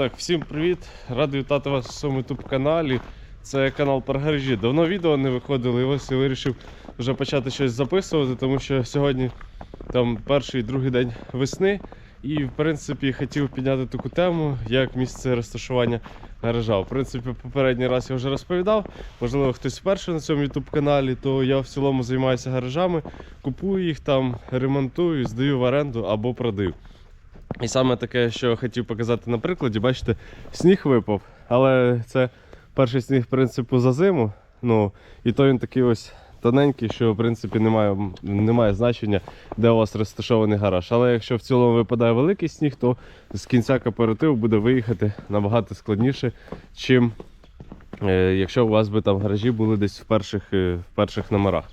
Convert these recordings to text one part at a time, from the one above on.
Так, всім привіт! Радий вітати вас у своєму youtube каналі. Це канал про гаражі. Давно відео не виходили, і ось я вирішив вже почати щось записувати, тому що сьогодні там перший другий день весни. І в принципі хотів підняти таку тему, як місце розташування гаража. В принципі, попередній раз я вже розповідав. Можливо, хтось вперше на цьому youtube каналі, то я в цілому займаюся гаражами, купую їх там, ремонтую, здаю в оренду або продаю. І саме таке, що хотів показати на прикладі, бачите, сніг випав, але це перший сніг, в принципі, за зиму. Ну, і то він такий ось тоненький, що в принципі немає, немає значення, де у вас розташований гараж. Але якщо в цілому випадає великий сніг, то з кінця кооперативу буде виїхати набагато складніше, чим е, якщо у вас би там гаражі були десь в перших, е, в перших номерах.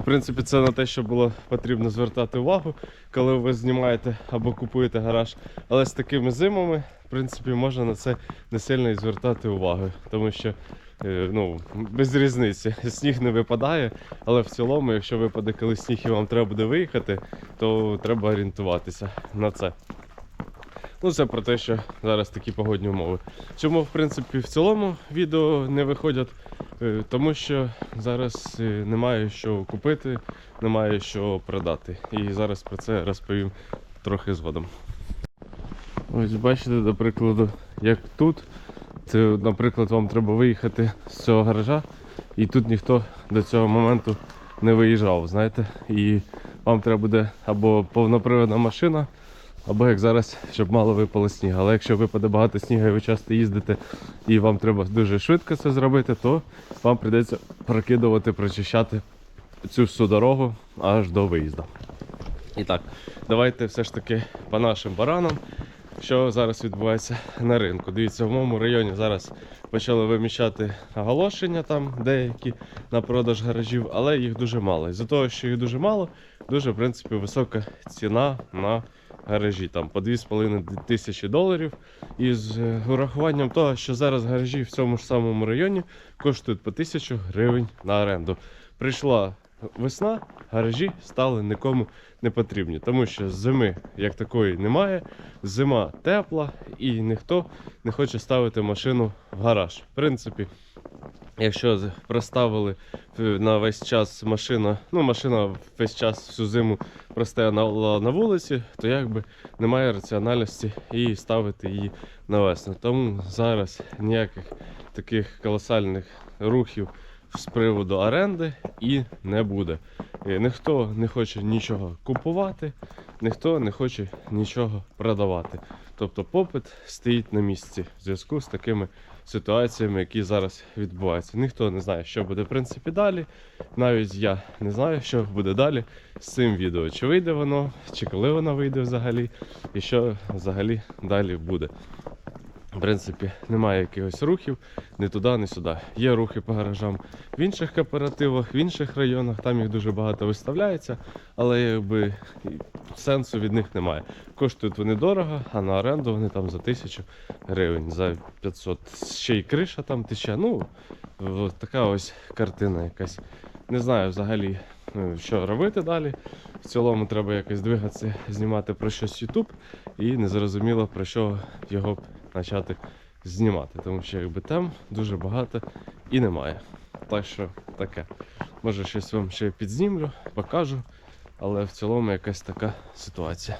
В принципі, це на те, що було потрібно звертати увагу, коли ви знімаєте або купуєте гараж. Але з такими зимами, в принципі, можна на це не сильно і звертати увагу, тому що е, ну, без різниці. Сніг не випадає, але в цілому, якщо випаде коли сніг і вам треба буде виїхати, то треба орієнтуватися на це. Ну, це про те, що зараз такі погодні умови. Чому, в принципі, в цілому відео не виходять? Е, Тому що зараз е, немає що купити, немає що продати. І зараз про це розповім трохи згодом. Ось бачите, до прикладу, як тут. Це, наприклад, вам треба виїхати з цього гаража, і тут ніхто до цього моменту не виїжджав, знаєте. І вам треба буде або повноприводна машина, або як зараз, щоб мало випало сніг. Але якщо випаде багато снігу і ви часто їздите і вам треба дуже швидко це зробити, то вам прийдеться прокидувати, прочищати цю всю дорогу аж до виїзду. І так, давайте все ж таки по нашим баранам. Що зараз відбувається на ринку? Дивіться, в моєму районі зараз почали виміщати оголошення там деякі на продаж гаражів, але їх дуже мало. Із-за того, що їх дуже мало, дуже в принципі висока ціна на гаражі. Там по 2,5 тисячі доларів. І з е, урахуванням того, що зараз гаражі в цьому ж самому районі коштують по 1000 гривень на оренду. Прийшла весна, гаражі стали нікому не потрібні, тому що зими як такої немає. Зима тепла і ніхто не хоче ставити машину в гараж. В принципі, якщо проставили е, на весь час машина, ну машина весь час всю зиму простояла на вулиці, то якби немає раціональності і ставити її на весну. Тому зараз ніяких таких колосальних рухів з приводу оренди і не буде. Е, Ніхто не хоче нічого купувати, ніхто не хоче нічого продавати. Тобто попит стоїть на місці в зв'язку з такими ситуаціями, які зараз відбуваються. Ніхто не знає, що буде в принципі далі. Навіть я не знаю, що буде далі з цим відео. Чи вийде воно, чи коли воно вийде взагалі, і що взагалі далі буде. В принципі, немає якихось рухів ні туди, ні сюди. Є рухи по гаражам в інших кооперативах, в інших районах, там їх дуже багато виставляється, але якби сенсу від них немає. Коштують вони дорого, а на оренду вони там за тисячу гривень, за 500. Ще й криша там тече. Ну, така ось картина якась. Не знаю взагалі, е, що робити далі. В цілому треба якось двигатися, знімати про щось YouTube і незрозуміло про що його почати знімати, тому що якби там дуже багато і немає. Так що таке. Може щось вам ще підзнімлю, покажу, але в цілому якась така ситуація.